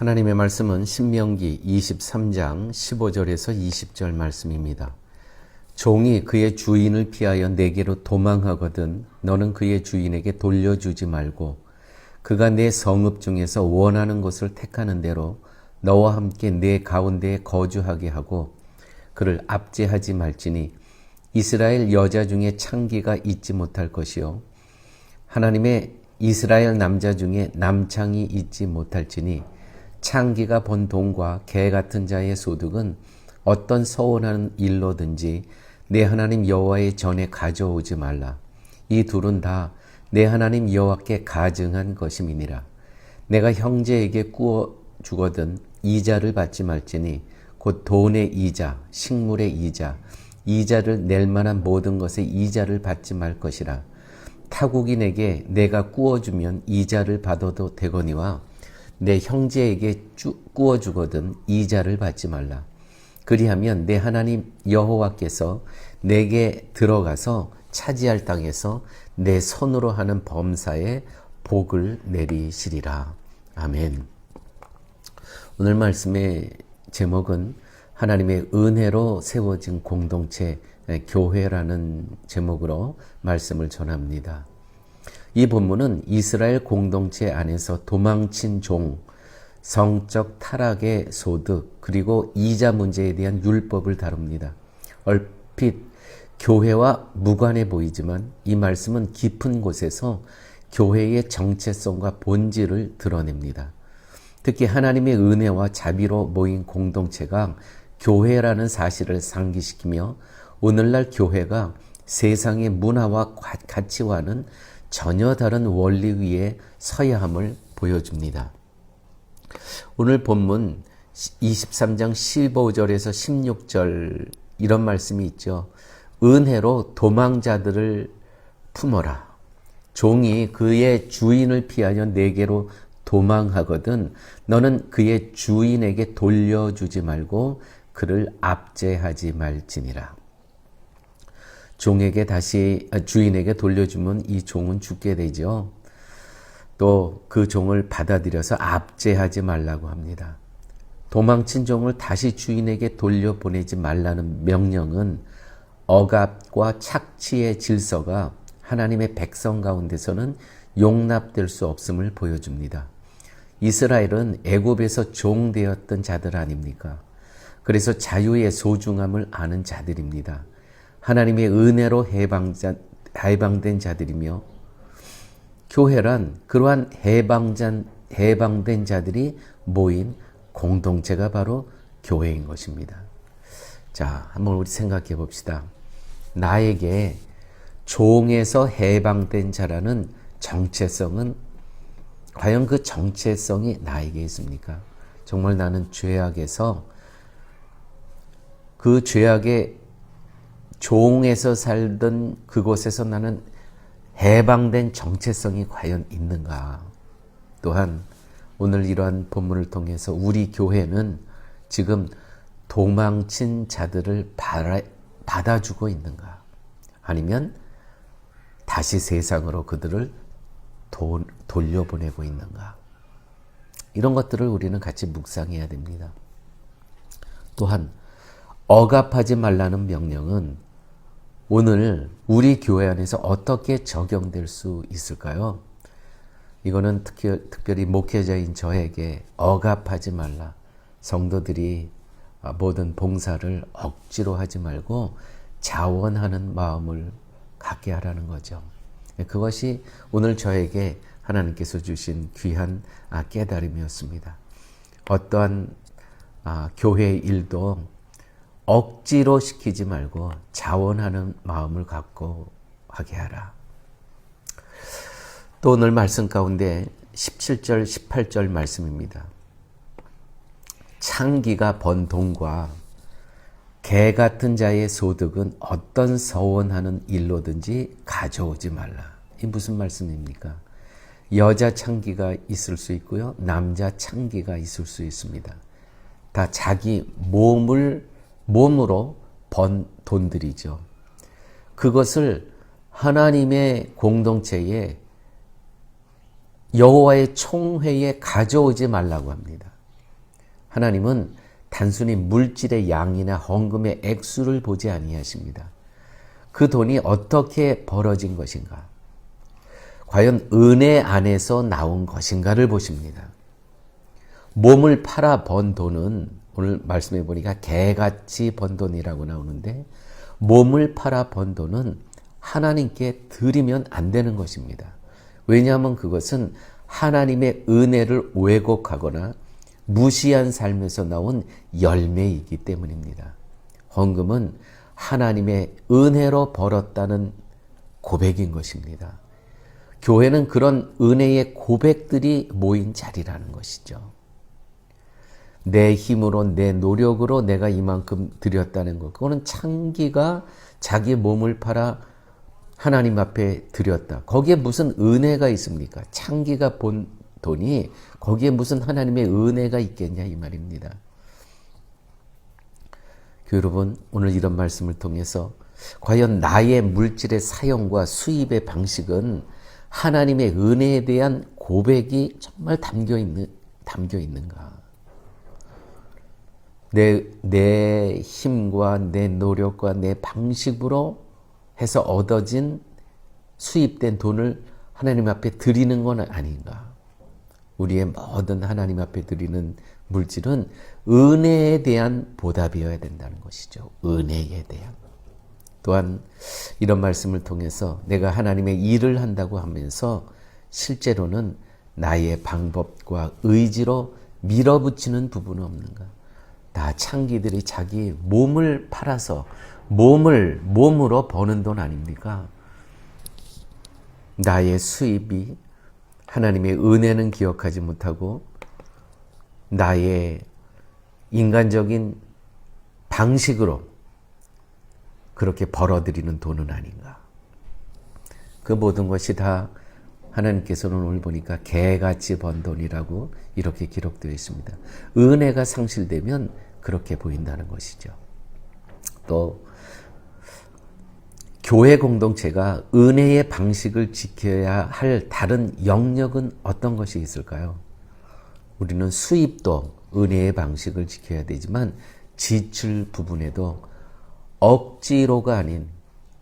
하나님의 말씀은 신명기 23장 15절에서 20절 말씀입니다. 종이 그의 주인을 피하여 내게로 도망하거든 너는 그의 주인에게 돌려주지 말고 그가 내 성읍 중에서 원하는 곳을 택하는 대로 너와 함께 내 가운데에 거주하게 하고 그를 압제하지 말지니 이스라엘 여자 중에 창기가 있지 못할 것이요 하나님의 이스라엘 남자 중에 남창이 있지 못할지니 창기가 본 돈과 개 같은 자의 소득은 어떤 서원하는 일로든지 내 하나님 여호와의 전에 가져오지 말라. 이 둘은 다 내 하나님 여호와께 가증한 것임이니라. 내가 형제에게 꾸어 주거든 이자를 받지 말지니 곧 돈의 이자, 식물의 이자, 이자를 낼 만한 모든 것의 이자를 받지 말 것이라. 타국인에게 내가 꾸어주면 이자를 받아도 되거니와 내 형제에게 꾸어 주거든 이자를 받지 말라. 그리하면 내 하나님 여호와께서 내게 들어가서 차지할 땅에서 내 손으로 하는 범사에 복을 내리시리라. 아멘. 오늘 말씀의 제목은 하나님의 은혜로 세워진 공동체 교회라는 제목으로 말씀을 전합니다. 이 본문은 이스라엘 공동체 안에서 도망친 종, 성적 타락의 소득, 그리고 이자 문제에 대한 율법을 다룹니다. 얼핏 교회와 무관해 보이지만 이 말씀은 깊은 곳에서 교회의 정체성과 본질을 드러냅니다. 특히 하나님의 은혜와 자비로 모인 공동체가 교회라는 사실을 상기시키며 오늘날 교회가 세상의 문화와 가치와는 전혀 다른 원리 위에 서야 함을 보여줍니다. 오늘 본문 23장 15절에서 16절 이런 말씀이 있죠. 은혜로 도망자들을 품어라. 종이 그의 주인을 피하여 내게로 도망하거든 너는 그의 주인에게 돌려주지 말고 그를 압제하지 말지니라. 종에게 다시 아, 주인에게 돌려주면 이 종은 죽게 되죠. 또 그 종을 받아들여서 압제하지 말라고 합니다. 도망친 종을 다시 주인에게 돌려보내지 말라는 명령은 억압과 착취의 질서가 하나님의 백성 가운데서는 용납될 수 없음을 보여줍니다. 이스라엘은 애굽에서 종되었던 자들 아닙니까? 그래서 자유의 소중함을 아는 자들입니다. 하나님의 은혜로 해방자, 해방된 자들이며 교회란 그러한 해방자, 해방된 자들이 모인 공동체가 바로 교회인 것입니다. 자, 한번 우리 생각해 봅시다. 나에게 종에서 해방된 자라는 정체성은 과연 그 정체성이 나에게 있습니까? 정말 나는 죄악에서 그 죄악의 종에서 살던 그곳에서 나는 해방된 정체성이 과연 있는가? 또한 오늘 이러한 본문을 통해서 우리 교회는 지금 도망친 자들을 받아 주고 있는가? 아니면 다시 세상으로 그들을 도, 돌려보내고 있는가? 이런 것들을 우리는 같이 묵상해야 됩니다. 또한 억압하지 말라는 명령은 오늘 우리 교회 안에서 어떻게 적용될 수 있을까요? 이거는 특별히 목회자인 저에게 억압하지 말라. 성도들이 모든 봉사를 억지로 하지 말고 자원하는 마음을 갖게 하라는 거죠. 그것이 오늘 저에게 하나님께서 주신 귀한 깨달음이었습니다. 어떠한 교회의 일도 억지로 시키지 말고 자원하는 마음을 갖고 하게 하라. 또 오늘 말씀 가운데 17절, 18절 말씀입니다. 창기가 번 돈과 개 같은 자의 소득은 어떤 서원하는 일로든지 가져오지 말라. 이 무슨 말씀입니까? 여자 창기가 있을 수 있고요. 남자 창기가 있을 수 있습니다. 다 자기 몸을 몸으로 번 돈들이죠. 그것을 하나님의 공동체에 여호와의 총회에 가져오지 말라고 합니다. 하나님은 단순히 물질의 양이나 헌금의 액수를 보지 아니하십니다. 그 돈이 어떻게 벌어진 것인가? 과연 은혜 안에서 나온 것인가를 보십니다. 몸을 팔아 번 돈은 오늘 말씀해 보니까 개같이 번 돈이라고 나오는데 몸을 팔아 번 돈은 하나님께 드리면 안 되는 것입니다. 왜냐하면 그것은 하나님의 은혜를 왜곡하거나 무시한 삶에서 나온 열매이기 때문입니다. 헌금은 하나님의 은혜로 벌었다는 고백인 것입니다. 교회는 그런 은혜의 고백들이 모인 자리라는 것이죠. 내 힘으로, 내 노력으로 내가 이만큼 드렸다는 것. 그거는 창기가 자기 몸을 팔아 하나님 앞에 드렸다. 거기에 무슨 은혜가 있습니까? 창기가 본 돈이 거기에 무슨 하나님의 은혜가 있겠냐 이 말입니다. 여러분 오늘 이런 말씀을 통해서 과연 나의 물질의 사용과 수입의 방식은 하나님의 은혜에 대한 고백이 정말 담겨 있는 담겨 있는가? 내, 내 힘과 내 노력과 내 방식으로 해서 얻어진 수입된 돈을 하나님 앞에 드리는 건 아닌가? 우리의 모든 하나님 앞에 드리는 물질은 은혜에 대한 보답이어야 된다는 것이죠. 은혜에 대한. 또한 이런 말씀을 통해서 내가 하나님의 일을 한다고 하면서 실제로는 나의 방법과 의지로 밀어붙이는 부분은 없는가? 다 창기들이 자기 몸을 팔아서 몸을 몸으로 버는 돈 아닙니까? 나의 수입이 하나님의 은혜는 기억하지 못하고 나의 인간적인 방식으로 그렇게 벌어들이는 돈은 아닌가. 그 모든 것이 다 하나님께서는 오늘 보니까 개같이 번 돈이라고 이렇게 기록되어 있습니다. 은혜가 상실되면 그렇게 보인다는 것이죠. 또 교회 공동체가 은혜의 방식을 지켜야 할 다른 영역은 어떤 것이 있을까요? 우리는 수입도 은혜의 방식을 지켜야 되지만 지출 부분에도 억지로가 아닌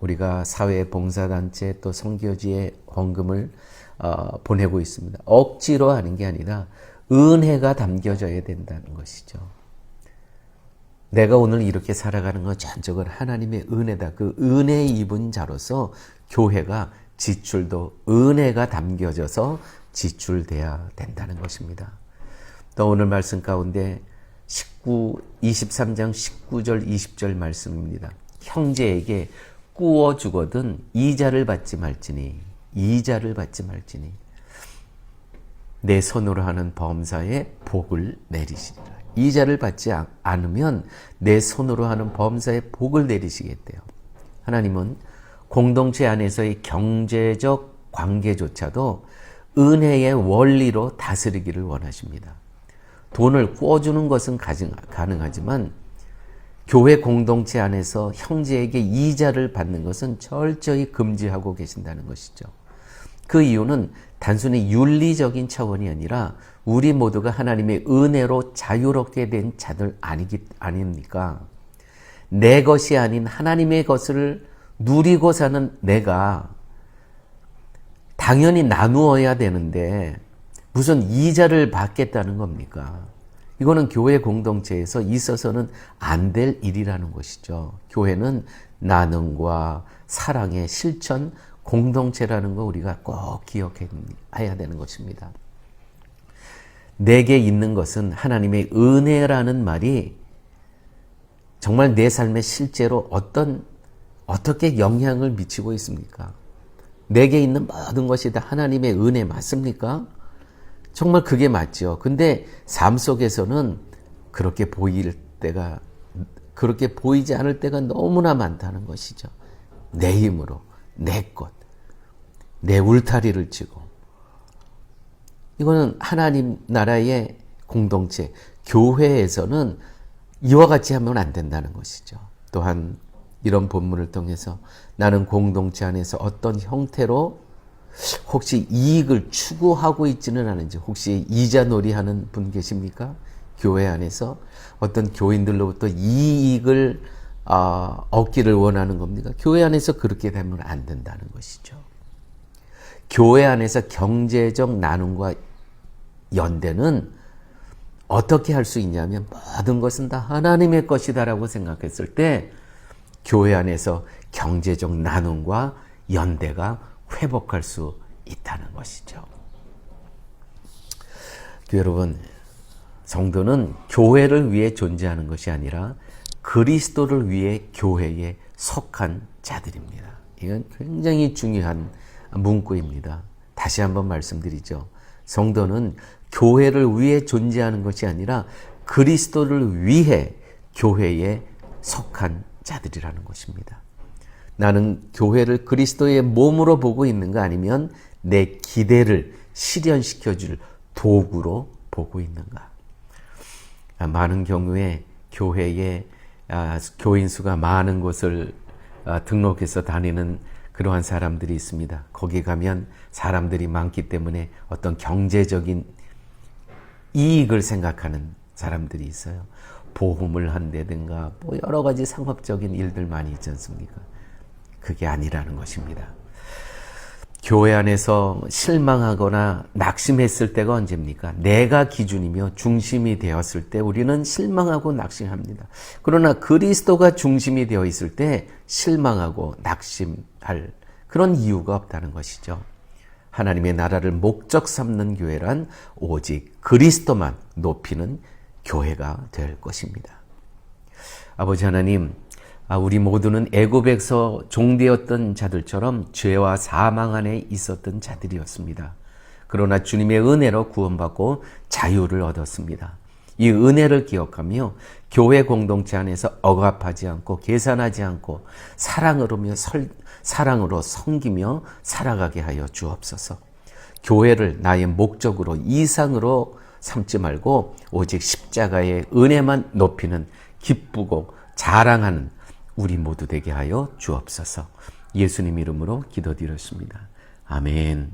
우리가 사회 봉사단체 또 성교지에 헌금을 어, 보내고 있습니다. 억지로 하는 게 아니라 은혜가 담겨져야 된다는 것이죠. 내가 오늘 이렇게 살아가는 건 전적은 하나님의 은혜다. 그 은혜 입은 자로서 교회가 지출도 은혜가 담겨져서 지출돼야 된다는 것입니다. 또 오늘 말씀 가운데 19, 23장 19절 20절 말씀입니다. 형제에게 꾸어 주거든 이자를 받지 말지니 이자를 받지 말지니 내 손으로 하는 범사에 복을 내리시리라. 이자를 받지 않으면 내 손으로 하는 범사에 복을 내리시겠대요. 하나님은 공동체 안에서의 경제적 관계조차도 은혜의 원리로 다스리기를 원하십니다. 돈을 구워주는 것은 가능하지만 교회 공동체 안에서 형제에게 이자를 받는 것은 철저히 금지하고 계신다는 것이죠. 그 이유는 단순히 윤리적인 차원이 아니라 우리 모두가 하나님의 은혜로 자유롭게 된 자들 아니기, 아닙니까? 내 것이 아닌 하나님의 것을 누리고 사는 내가 당연히 나누어야 되는데 무슨 이자를 받겠다는 겁니까? 이거는 교회 공동체에서 있어서는 안 될 일이라는 것이죠. 교회는 나눔과 사랑의 실천, 공동체라는 거 우리가 꼭 기억해야 되는 것입니다. 내게 있는 것은 하나님의 은혜라는 말이 정말 내 삶에 실제로 어떤, 어떻게 영향을 미치고 있습니까? 내게 있는 모든 것이 다 하나님의 은혜 맞습니까? 정말 그게 맞죠. 근데 삶 속에서는 그렇게 보일 때가, 그렇게 보이지 않을 때가 너무나 많다는 것이죠. 내 힘으로, 내 것, 내 울타리를 치고. 이거는 하나님 나라의 공동체, 교회에서는 이와 같이 하면 안 된다는 것이죠. 또한 이런 본문을 통해서 나는 공동체 안에서 어떤 형태로 혹시 이익을 추구하고 있지는 않은지 혹시 이자놀이 하는 분 계십니까? 교회 안에서 어떤 교인들로부터 이익을 아, 얻기를 원하는 겁니까? 교회 안에서 그렇게 되면 안 된다는 것이죠. 교회 안에서 경제적 나눔과 연대는 어떻게 할 수 있냐면 모든 것은 다 하나님의 것이다라고 생각했을 때 교회 안에서 경제적 나눔과 연대가 회복할 수 있다는 것이죠. 여러분, 성도는 교회를 위해 존재하는 것이 아니라 그리스도를 위해 교회에 속한 자들입니다. 이건 굉장히 중요한 문구입니다. 다시 한번 말씀드리죠. 성도는 교회를 위해 존재하는 것이 아니라 그리스도를 위해 교회에 속한 자들이라는 것입니다. 나는 교회를 그리스도의 몸으로 보고 있는가 아니면 내 기대를 실현시켜 줄 도구로 보고 있는가? 아, 많은 경우에 교회에 아, 교인 수가 많은 곳을 아, 등록해서 다니는 그러한 사람들이 있습니다. 거기 가면 사람들이 많기 때문에 어떤 경제적인 이익을 생각하는 사람들이 있어요. 보험을 한다든가 뭐 여러 가지 상업적인 일들 많이 있지 않습니까? 그게 아니라는 것입니다. 교회 안에서 실망하거나 낙심했을 때가 언제입니까? 내가 기준이며 중심이 되었을 때 우리는 실망하고 낙심합니다. 그러나 그리스도가 중심이 되어 있을 때 실망하고 낙심할 그런 이유가 없다는 것이죠. 하나님의 나라를 목적 삼는 교회란 오직 그리스도만 높이는 교회가 될 것입니다. 아버지 하나님, 아, 우리 모두는 애굽에서 종되었던 자들처럼 죄와 사망 안에 있었던 자들이었습니다. 그러나 주님의 은혜로 구원받고 자유를 얻었습니다. 이 은혜를 기억하며 교회 공동체 안에서 억압하지 않고 계산하지 않고 사랑으로며 설, 사랑으로 섬기며 살아가게 하여 주옵소서. 교회를 나의 목적으로 이상으로 삼지 말고 오직 십자가의 은혜만 높이는 기쁘고 자랑하는 우리 모두 되게 하여 주옵소서. 예수님 이름으로 기도드렸습니다. 아멘.